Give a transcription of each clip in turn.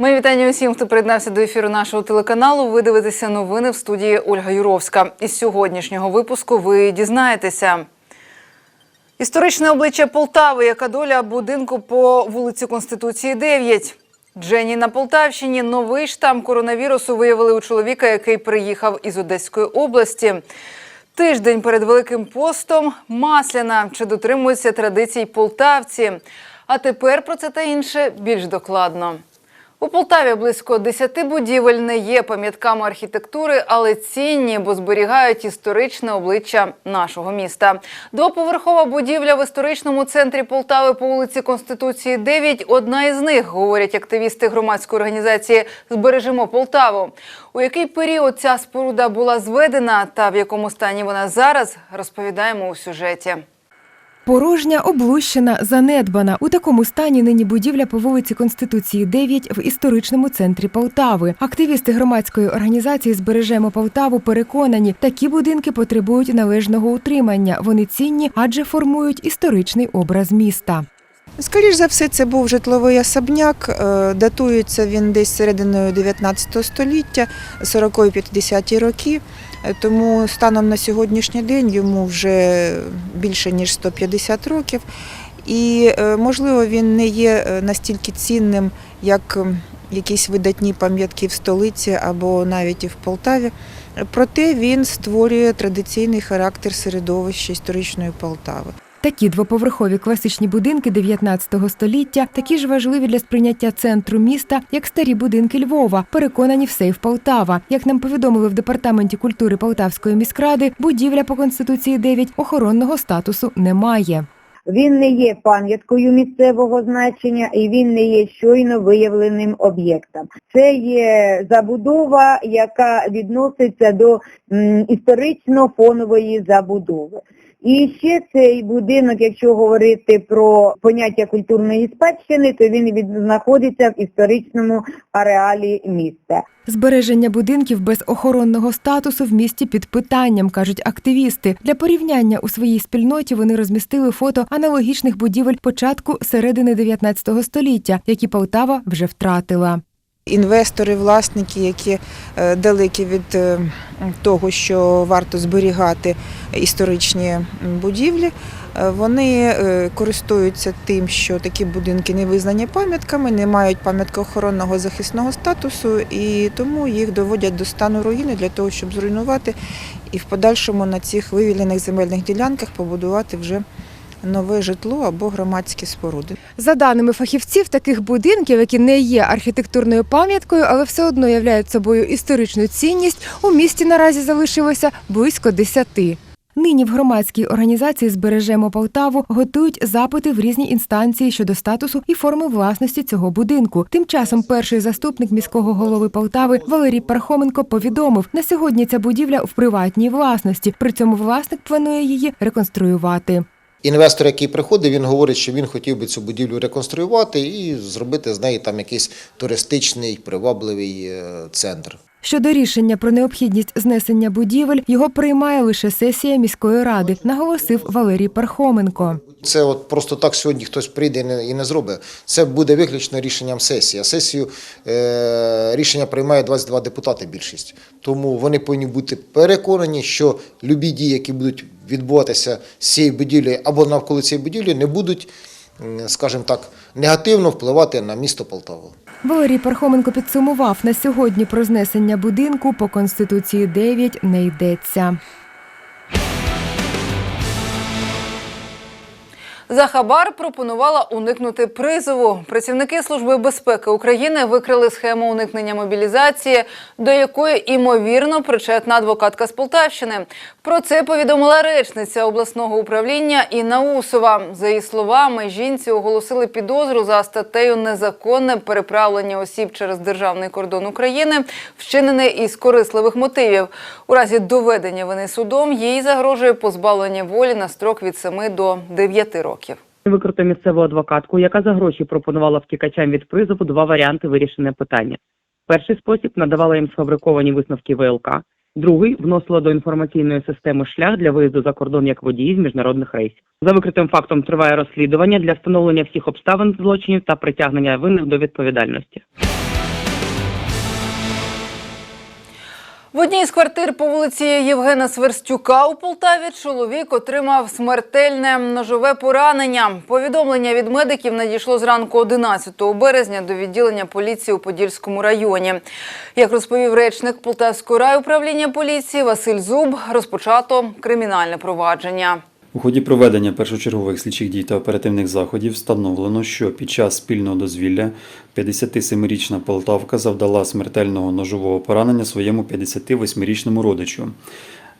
Мої вітання усім, хто приєднався до ефіру нашого телеканалу. Ви дивитеся новини в студії Ольга Юровська. Із сьогоднішнього випуску ви дізнаєтеся. Історичне обличчя Полтави, яка доля будинку по вулиці Конституції 9. Джені на Полтавщині новий штам коронавірусу виявили у чоловіка, який приїхав із Одеської області. Тиждень перед Великим постом Масляна. Чи дотримуються традицій полтавці? А тепер про це та інше більш докладно. У Полтаві близько 10 будівель не є пам'ятками архітектури, але цінні, бо зберігають історичне обличчя нашого міста. Двоповерхова будівля в історичному центрі Полтави по вулиці Конституції 9 – одна із них, говорять активісти громадської організації «Збережемо Полтаву». У який період ця споруда була зведена та в якому стані вона зараз, розповідаємо у сюжеті. Порожня, облущена, занедбана. У такому стані нині будівля по вулиці Конституції 9 в історичному центрі Полтави. Активісти громадської організації Збережемо Полтаву переконані, такі будинки потребують належного утримання. Вони цінні, адже формують історичний образ міста. Скоріш за все, це був житловий особняк. Е, Датується він десь серединою 19 століття, 40-50 роки. Тому станом на сьогоднішній день йому вже більше ніж 150 років. І, е, можливо, він не є е, настільки цінним, як якісь видатні пам'ятки в столиці або навіть і в Полтаві. Проте він створює традиційний характер середовища історичної Полтави. Такі двоповерхові класичні будинки 19 століття такі ж важливі для сприйняття центру міста, як старі будинки Львова, переконані в сейф Полтава. Як нам повідомили в департаменті культури Полтавської міськради, будівля по конституції 9 охоронного статусу не має. Він не є пам'яткою місцевого значення і він не є щойно виявленим об'єктом. Це є забудова, яка відноситься до історично-фонової забудови. І ще цей будинок, якщо говорити про поняття культурної спадщини, то він знаходиться в історичному ареалі міста. Збереження будинків без охоронного статусу в місті під питанням, кажуть активісти. Для порівняння у своїй спільноті вони розмістили фото аналогічних будівель початку середини 19 століття, які Полтава вже втратила. Інвестори, власники, які е, далекі від е, того, що варто зберігати історичні будівлі, е, вони користуються тим, що такі будинки не визнані пам'ятками, не мають пам'яткоохоронного захисного статусу, і тому їх доводять до стану руїни для того, щоб зруйнувати і в подальшому на цих вивільнених земельних ділянках побудувати вже нове житло або громадські споруди. За даними фахівців, таких будинків, які не є архітектурною пам'яткою, але все одно являють собою історичну цінність, у місті наразі залишилося близько десяти. Нині в громадській організації Збережемо Полтаву готують запити в різні інстанції щодо статусу і форми власності цього будинку. Тим часом перший заступник міського голови Полтави Валерій Пархоменко повідомив, на сьогодні ця будівля в приватній власності. При цьому власник планує її реконструювати. Інвестор, який приходить, він говорить, що він хотів би цю будівлю реконструювати і зробити з неї там якийсь туристичний привабливий е, центр. Щодо рішення про необхідність знесення будівель, його приймає лише сесія міської ради, наголосив Валерій Пархоменко. Це от просто так сьогодні хтось прийде і не, і не зробить. Це буде виключно рішенням сесії. А сесію е, рішення приймає 22 депутати більшість. Тому вони повинні бути переконані, що любі дії, які будуть відбуватися з цієї будівлі або навколо цієї будівлі, не будуть, скажімо так, негативно впливати на місто Полтаву. Валерій Пархоменко підсумував, на сьогодні про знесення будинку по Конституції 9 не йдеться. За хабар пропонувала уникнути призову. Працівники Служби безпеки України викрили схему уникнення мобілізації, до якої імовірно причетна адвокатка з Полтавщини. Про це повідомила речниця обласного управління Інна Усова. За її словами, жінці оголосили підозру за статтею незаконне переправлення осіб через державний кордон України, вчинене із корисливих мотивів. У разі доведення вини судом їй загрожує позбавлення волі на строк від 7 до 9 років. Викрито місцеву адвокатку, яка за гроші пропонувала втікачам від призову два варіанти вирішення питання. Перший спосіб надавала їм сфабриковані висновки ВЛК, другий вносила до інформаційної системи шлях для виїзду за кордон як водії з міжнародних рейсів. За викритим фактом триває розслідування для встановлення всіх обставин злочинів та притягнення винних до відповідальності. В одній з квартир по вулиці Євгена Сверстюка у Полтаві чоловік отримав смертельне ножове поранення. Повідомлення від медиків надійшло зранку 11 березня до відділення поліції у Подільському районі. Як розповів речник Полтавського райуправління поліції Василь Зуб, розпочато кримінальне провадження. У ході проведення першочергових слідчих дій та оперативних заходів встановлено, що під час спільного дозвілля 57-річна Полтавка завдала смертельного ножового поранення своєму 58-річному родичу.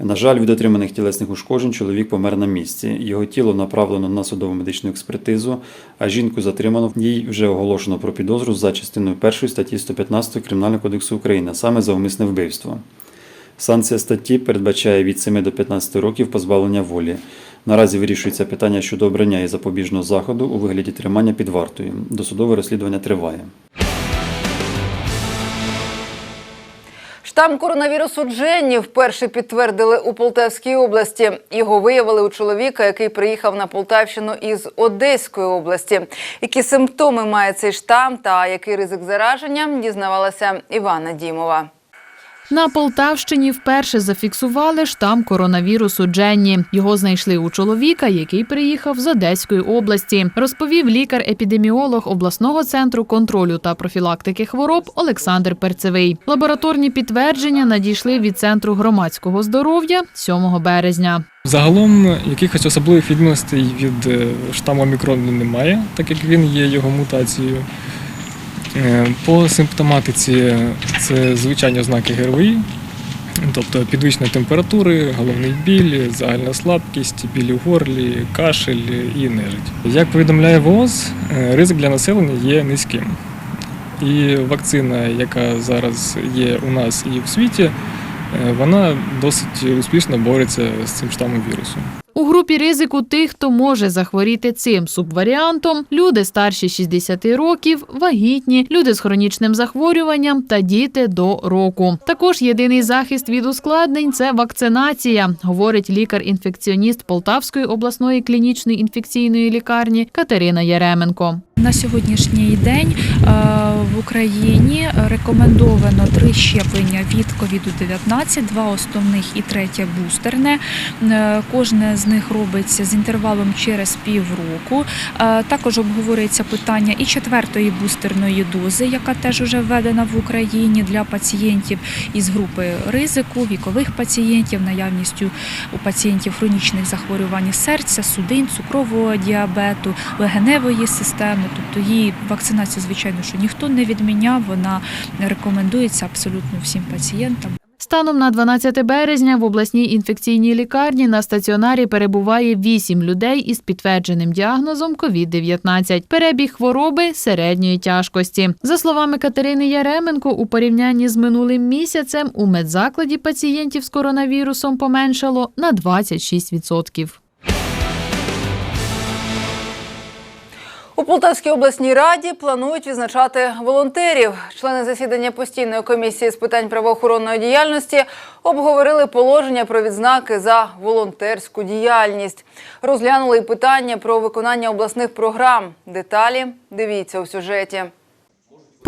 На жаль, від отриманих тілесних ушкоджень чоловік помер на місці. Його тіло направлено на судово медичну експертизу, а жінку затримано. Їй вже оголошено про підозру за частиною 1 статті 115 Кримінального кодексу України, саме за умисне вбивство. Санкція статті передбачає від 7 до 15 років позбавлення волі. Наразі вирішується питання щодо обрання і запобіжного заходу у вигляді тримання під вартою. Досудове розслідування триває. Штам коронавірусу Дженні вперше підтвердили у Полтавській області. Його виявили у чоловіка, який приїхав на Полтавщину із Одеської області. Які симптоми має цей штам та який ризик зараження, дізнавалася Івана Дімова. На Полтавщині вперше зафіксували штам коронавірусу Дженні. Його знайшли у чоловіка, який приїхав з Одеської області, розповів лікар-епідеміолог обласного центру контролю та профілактики хвороб Олександр Перцевий. Лабораторні підтвердження надійшли від центру громадського здоров'я 7 березня. Загалом якихось особливих відмінностей від е, штаму омікрону немає, так як він є його мутацією. Е, По симптоматиці це звичайні ознаки ГРВІ, тобто підвищення температури, головний біль, загальна слабкість, біль у горлі, кашель і нежить. Як повідомляє ВООЗ, е, ризик для населення є низьким. І вакцина, яка зараз є у нас і в світі, е, вона досить успішно бореться з цим штамом вірусу. У групі ризику тих, хто може захворіти цим субваріантом, люди старші 60 років, вагітні, люди з хронічним захворюванням та діти до року. Також єдиний захист від ускладнень це вакцинація, говорить лікар-інфекціоніст Полтавської обласної клінічної інфекційної лікарні Катерина Яременко. На сьогоднішній день е, в Україні рекомендовано три щеплення від COVID-19, два основних і третє бустерне. Е, Кожне з них робиться з інтервалом через півроку. Е, Також обговорюється питання і четвертої бустерної дози, яка теж вже введена в Україні для пацієнтів із групи ризику, вікових пацієнтів, наявністю у пацієнтів хронічних захворювань серця, судин, цукрового діабету, легеневої системи. Тобто її вакцинацію, звичайно, що ніхто не відміняв. Вона рекомендується абсолютно всім пацієнтам. Станом на 12 березня в обласній інфекційній лікарні на стаціонарі перебуває 8 людей із підтвердженим діагнозом COVID-19. Перебіг хвороби середньої тяжкості. За словами Катерини Яременко, у порівнянні з минулим місяцем у медзакладі пацієнтів з коронавірусом поменшало на 26%. У Полтавській обласній раді планують відзначати волонтерів. Члени засідання постійної комісії з питань правоохоронної діяльності обговорили положення про відзнаки за волонтерську діяльність. Розглянули й питання про виконання обласних програм. Деталі дивіться у сюжеті.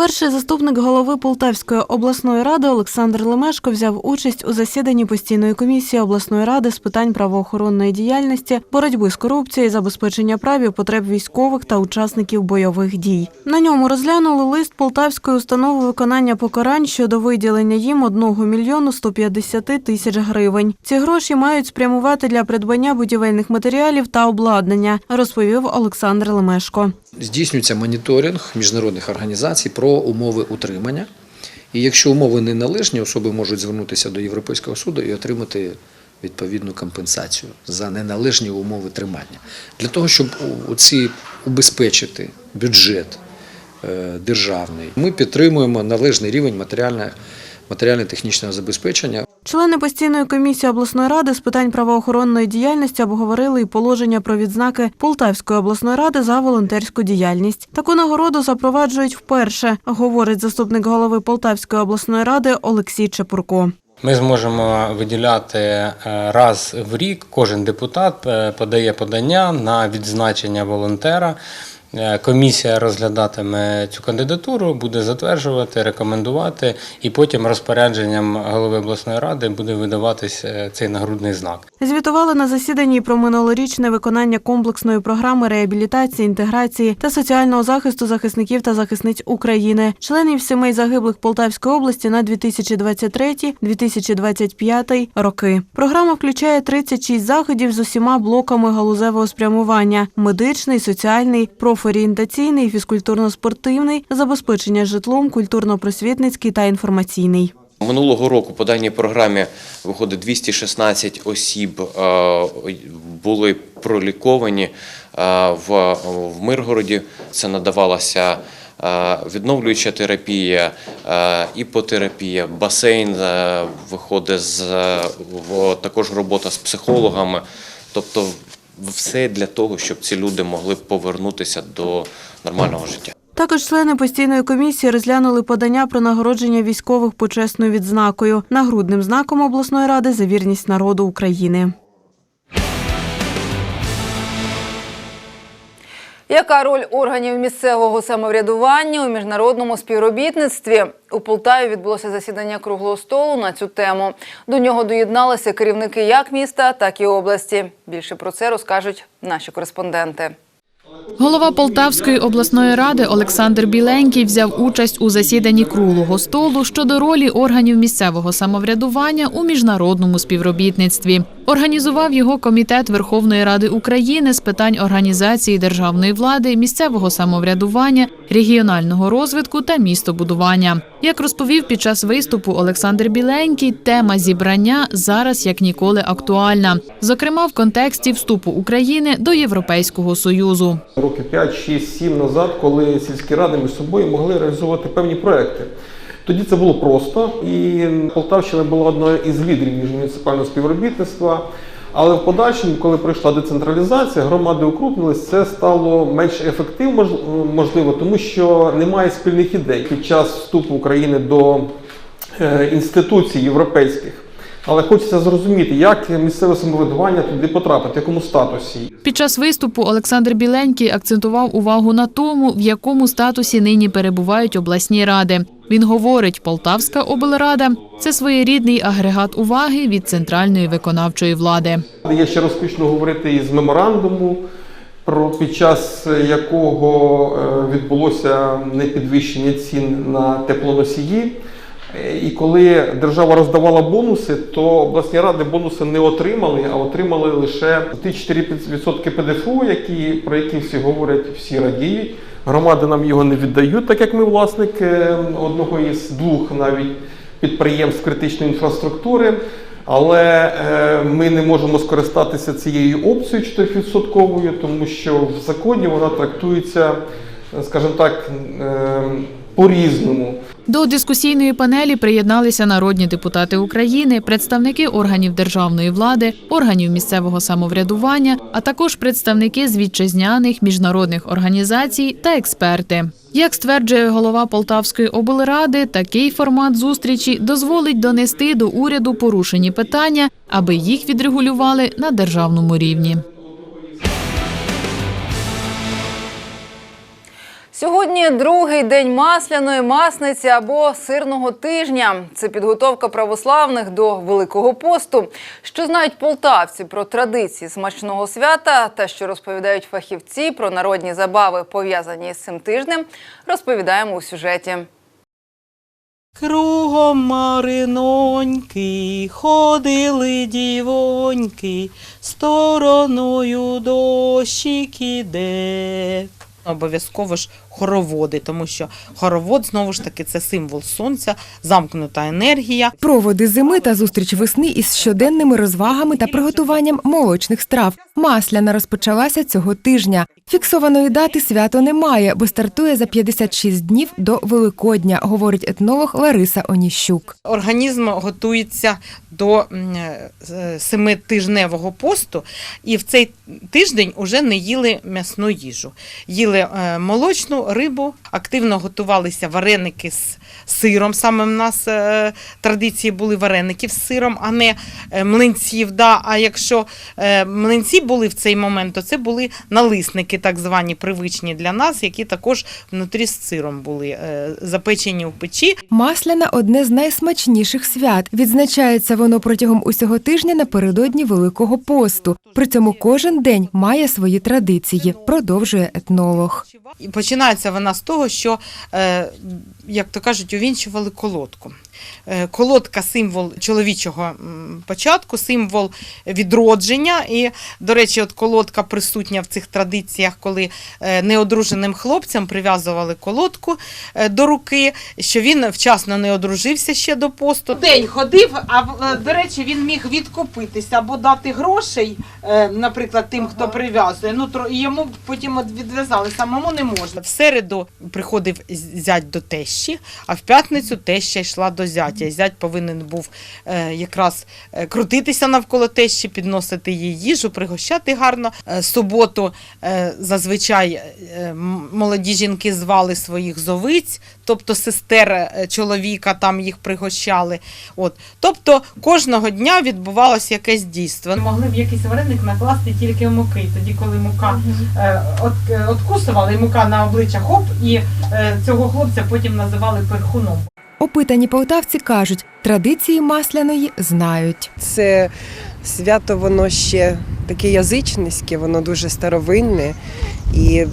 Перший заступник голови Полтавської обласної ради Олександр Лемешко взяв участь у засіданні постійної комісії обласної ради з питань правоохоронної діяльності, боротьби з корупцією, забезпечення прав і потреб військових та учасників бойових дій. На ньому розглянули лист Полтавської установи виконання покарань щодо виділення їм 1 мільйону 150 тисяч гривень. Ці гроші мають спрямувати для придбання будівельних матеріалів та обладнання, розповів Олександр Лемешко. Здійснюється моніторинг міжнародних організацій про умови утримання. І якщо умови не належні, особи можуть звернутися до Європейського суду і отримати відповідну компенсацію за неналежні умови тримання. Для того, щоб оці убезпечити бюджет е, державний, ми підтримуємо належний рівень матеріально-технічного забезпечення. Члени постійної комісії обласної ради з питань правоохоронної діяльності обговорили і положення про відзнаки Полтавської обласної ради за волонтерську діяльність. Таку нагороду запроваджують вперше, говорить заступник голови Полтавської обласної ради Олексій Чепурко. Ми зможемо виділяти е, раз в рік. Кожен депутат е, подає подання на відзначення волонтера Комісія розглядатиме цю кандидатуру, буде затверджувати, рекомендувати, і потім розпорядженням голови обласної ради буде видаватись е, цей нагрудний знак. Звітували на засіданні про минулорічне виконання комплексної програми реабілітації, інтеграції та соціального захисту захисників та захисниць України, членів сімей загиблих Полтавської області на 2023-2025 роки. Програма включає 36 заходів з усіма блоками галузевого спрямування: медичний, соціальний, профорієнтаційний, фізкультурно-спортивний, забезпечення житлом, культурно-просвітницький та інформаційний. Минулого року по даній програмі виходить 216 осіб е, були проліковані е, в, Миргороді. Це надавалася е, відновлююча терапія, іпотерапія, басейн виходить з також робота з психологами. Тобто все для того, щоб ці люди могли повернутися до нормального життя. Також члени постійної комісії розглянули подання про нагородження військових почесною відзнакою, нагрудним знаком обласної ради за вірність народу України. Яка роль органів місцевого самоврядування у міжнародному співробітництві? У Полтаві відбулося засідання круглого столу на цю тему. До нього доєдналися керівники як міста, так і області. Більше про це розкажуть наші кореспонденти. Голова Полтавської обласної ради Олександр Біленький взяв участь у засіданні круглого столу щодо ролі органів місцевого самоврядування у міжнародному співробітництві. Організував його комітет Верховної Ради України з питань організації державної влади, місцевого самоврядування, регіонального розвитку та містобудування. Як розповів під час виступу Олександр Біленький, тема зібрання зараз як ніколи актуальна, зокрема в контексті вступу України до Європейського союзу. Роки 5, 6, 7 назад, коли сільські ради між собою могли реалізовувати певні проекти. Тоді це було просто, і Полтавщина була одною із лідерів міжмуніципального співробітництва. Але в подальшому, коли прийшла децентралізація, громади укрупнились, це стало менш ефективно, можливо, тому що немає спільних ідей під час вступу України до е, інституцій європейських. Але хочеться зрозуміти, як місцеве самоврядування туди потрапити, в якому статусі. Під час виступу Олександр Біленький акцентував увагу на тому, в якому статусі нині перебувають обласні ради. Він говорить, Полтавська облрада це своєрідний агрегат уваги від центральної виконавчої влади. Я ще розпочну говорити із меморандуму, під час якого е, відбулося непідвищення цін на теплоносії. І коли держава роздавала бонуси, то обласні ради бонуси не отримали, а отримали лише ті 4% ПДФО, які, про які всі говорять, всі радіють. Громади нам його не віддають, так як ми власник е, одного із двох навіть підприємств критичної інфраструктури. Але е, ми не можемо скористатися цією опцією 4%, тому що в законі вона трактується, скажімо так, е, по-різному. До дискусійної панелі приєдналися народні депутати України, представники органів державної влади, органів місцевого самоврядування, а також представники з вітчизняних міжнародних організацій та експерти. Як стверджує голова Полтавської облради, такий формат зустрічі дозволить донести до уряду порушені питання, аби їх відрегулювали на державному рівні. Сьогодні другий день масляної масниці або сирного тижня. Це підготовка православних до Великого посту. Що знають полтавці про традиції смачного свята та що розповідають фахівці про народні забави, пов'язані з цим тижнем, розповідаємо у сюжеті. Кругом мариноньки ходили дівоньки, стороною дощик іде. Обов'язково ж хороводи, тому що хоровод знову ж таки це символ сонця, замкнута енергія. Проводи зими та зустріч весни із щоденними розвагами та приготуванням молочних страв. Масляна розпочалася цього тижня. Фіксованої дати свято немає, бо стартує за 56 днів до Великодня, говорить етнолог Лариса Оніщук. Організм готується до м, е, семитижневого посту, і в цей тиждень уже не їли м'ясну їжу. Їли е, молочну рибу. Активно готувалися вареники з сиром. Саме в нас е, традиції були вареників з сиром, а не е, млинців. Да? А якщо е, млинці були в цей момент, то це були налисники, так звані привичні для нас, які також внутрі з сиром були запечені в печі. Масляна одне з найсмачніших свят. Відзначається воно протягом усього тижня напередодні Великого посту. При цьому кожен день має свої традиції, продовжує етнолог. І починається вона з того, що, е, як то кажуть, увінчували колодку. Е, Колодка символ чоловічого початку, символ відродження. І, до речі, от колодка присутня в цих традиціях, коли е, неодруженим хлопцям прив'язували колодку е, до руки, що він вчасно не одружився ще до посту. День ходив, а до речі, він міг відкупитися або дати грошей, наприклад, тим, хто прив'язує. Ну йому потім відв'язали, самому не можна. В середу приходив зять до тещі, а в п'ятницю теща йшла до зятя. Зять повинен був е, якраз е, крутитися навколо тещі, підносити їй їжу, пригощати гарно. Е, суботу зазвичай молоді жінки звали своїх зовиць, тобто сестер чоловіка там їх пригощали. От. Тобто кожного дня відбувалося якесь дійство. Могли б якийсь вареник накласти тільки муки. Тоді, коли мука от, откусували, мука на обличчя хоп, і цього хлопця потім називали перхуном. Опитані полтавці кажуть, традиції масляної знають. Це свято воно ще таке язичницьке, воно дуже старовинне. І,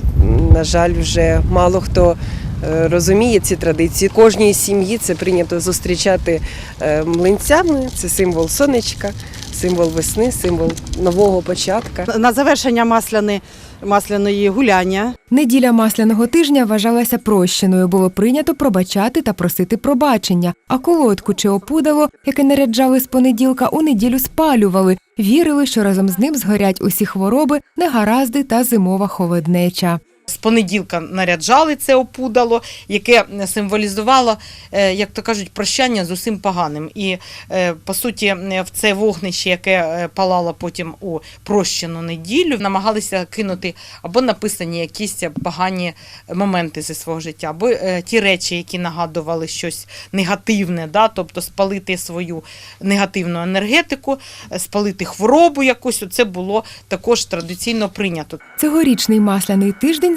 на жаль, вже мало хто е, розуміє ці традиції. Кожній сім'ї це прийнято зустрічати е, млинцями. Це символ сонечка, символ весни, символ нового початка. На завершення масляни, масляної гуляння Неділя масляного тижня вважалася прощеною, було прийнято пробачати та просити пробачення. А колодку чи опудало, яке наряджали з понеділка, у неділю спалювали. Вірили, що разом з ним згорять усі хвороби, негаразди та зимова холоднеча. З понеділка наряджали це опудало, яке символізувало, е, як то кажуть, прощання з усім поганим. І е, по суті, е, в це вогнище, яке палало потім у прощену неділю, намагалися кинути або написані якісь погані моменти зі свого життя, або ті речі, які нагадували щось негативне, да? тобто спалити свою негативну енергетику, спалити хворобу якусь. Це було також традиційно прийнято. Цьогорічний масляний тиждень